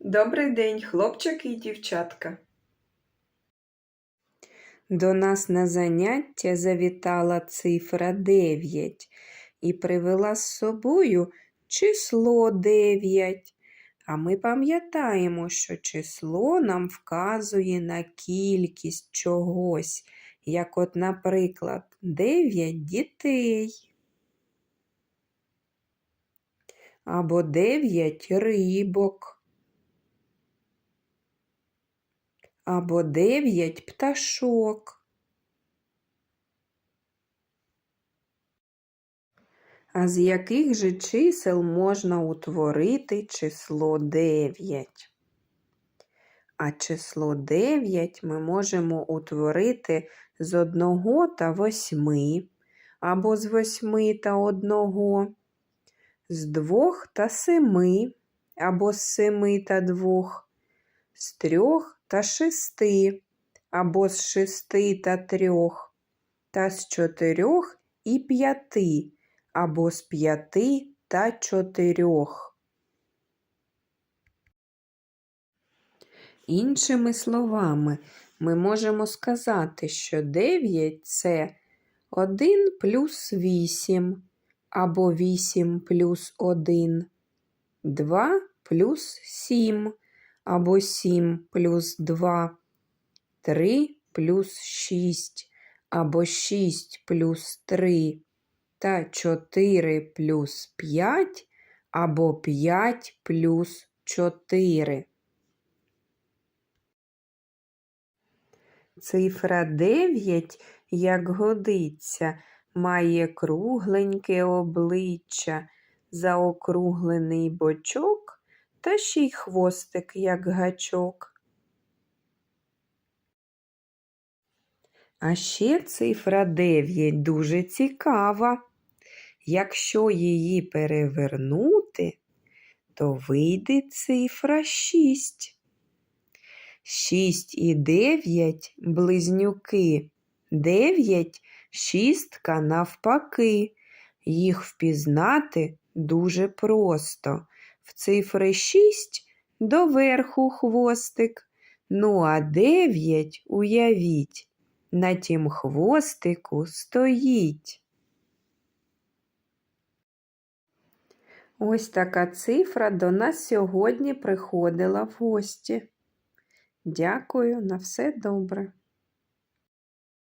Добрий день, хлопчики і дівчатка. До нас на заняття завітала цифра 9 і привела з собою число 9. А ми пам'ятаємо, що число нам вказує на кількість чогось, як от, наприклад, 9 дітей. Або 9 рибок. Або дев'ять пташок. А з яких же чисел можна утворити число 9? А число 9 ми можемо утворити з 1 та 8, або з 8 та 1, з 2 та 7, або з 7 та 2, з 3 та шести, або з шести та трьох, та з чотирьох і п'яти, або з п'яти та чотирьох. Іншими словами, ми можемо сказати, що 9 – це 1 плюс 8, або 8 плюс 1, 2 плюс 7, або 7 плюс 2, 3 плюс 6, або 6 плюс 3 та 4 плюс 5, або 5 плюс 4. Цифра 9, як годиться, має кругленьке обличчя, заокруглений бочок та ще й хвостик, як гачок. А ще цифра 9 дуже цікава. Якщо її перевернути, то вийде цифра 6. 6 і 9 близнюки. 9 шістка навпаки. Їх впізнати дуже просто. В цифри 6 доверху хвостик. Ну, а 9, уявіть, на тім хвостику стоїть. Ось така цифра до нас сьогодні приходила в гості. Дякую, на все добре.